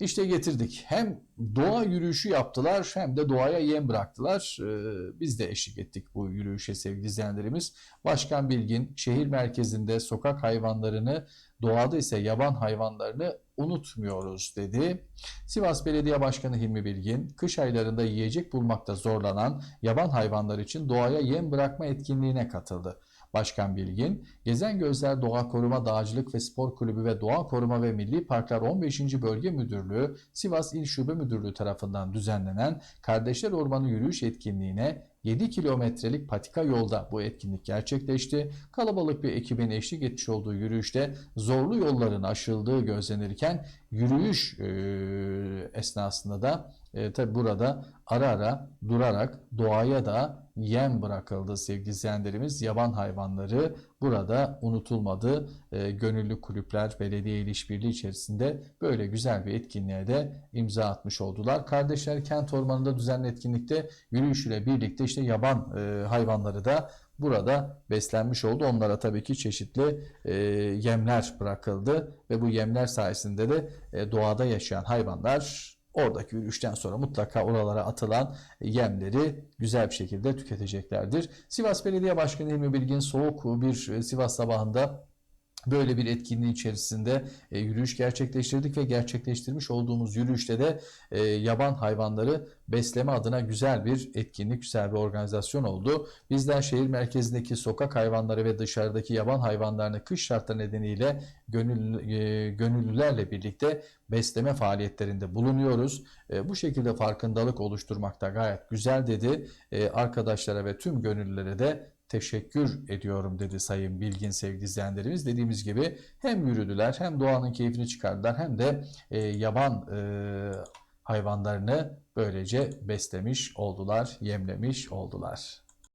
İşte getirdik. Hem doğa yürüyüşü yaptılar hem de doğaya yem bıraktılar. Ee, biz de eşlik ettik bu yürüyüşe sevgili izleyenlerimiz. Başkan Bilgin şehir merkezinde sokak hayvanlarını, doğada ise yaban hayvanlarını unutmuyoruz dedi. Sivas Belediye Başkanı Hilmi Bilgin, kış aylarında yiyecek bulmakta zorlanan yaban hayvanlar için doğaya yem bırakma etkinliğine katıldı. Başkan Bilgin, Gezen Gözler Doğa Koruma Dağcılık ve Spor Kulübü ve Doğa Koruma ve Milli Parklar 15. Bölge Müdürlüğü, Sivas İl Şube Müdürlüğü tarafından düzenlenen Kardeşler Ormanı yürüyüş etkinliğine 7 kilometrelik patika yolda bu etkinlik gerçekleşti. Kalabalık bir ekibin eşlik etmiş olduğu yürüyüşte zorlu yolların aşıldığı gözlenirken yürüyüş e, esnasında da e, tabi burada ara ara durarak doğaya da yem bırakıldı sevgili izleyenlerimiz. Yaban hayvanları burada unutulmadı. E, gönüllü kulüpler, belediye ile işbirliği içerisinde böyle güzel bir etkinliğe de imza atmış oldular. Kardeşler Kent Ormanı'nda düzenli etkinlikte yürüyüş ile birlikte işte yaban e, hayvanları da burada beslenmiş oldu. Onlara tabii ki çeşitli e, yemler bırakıldı ve bu yemler sayesinde de e, doğada yaşayan hayvanlar oradaki yürüyüşten sonra mutlaka oralara atılan yemleri güzel bir şekilde tüketeceklerdir. Sivas Belediye Başkanı Hilmi Bilgin soğuk bir e, Sivas sabahında Böyle bir etkinliğin içerisinde e, yürüyüş gerçekleştirdik ve gerçekleştirmiş olduğumuz yürüyüşte de e, yaban hayvanları besleme adına güzel bir etkinlik, güzel bir organizasyon oldu. Bizler şehir merkezindeki sokak hayvanları ve dışarıdaki yaban hayvanlarını kış şartları nedeniyle gönüllü, e, gönüllülerle birlikte besleme faaliyetlerinde bulunuyoruz. E, bu şekilde farkındalık oluşturmakta gayet güzel dedi. E, arkadaşlara ve tüm gönüllülere de teşekkür ediyorum dedi Sayın Bilgin sevgili izleyenlerimiz. Dediğimiz gibi hem yürüdüler hem doğanın keyfini çıkardılar hem de e, yaban e, hayvanlarını böylece beslemiş oldular, yemlemiş oldular.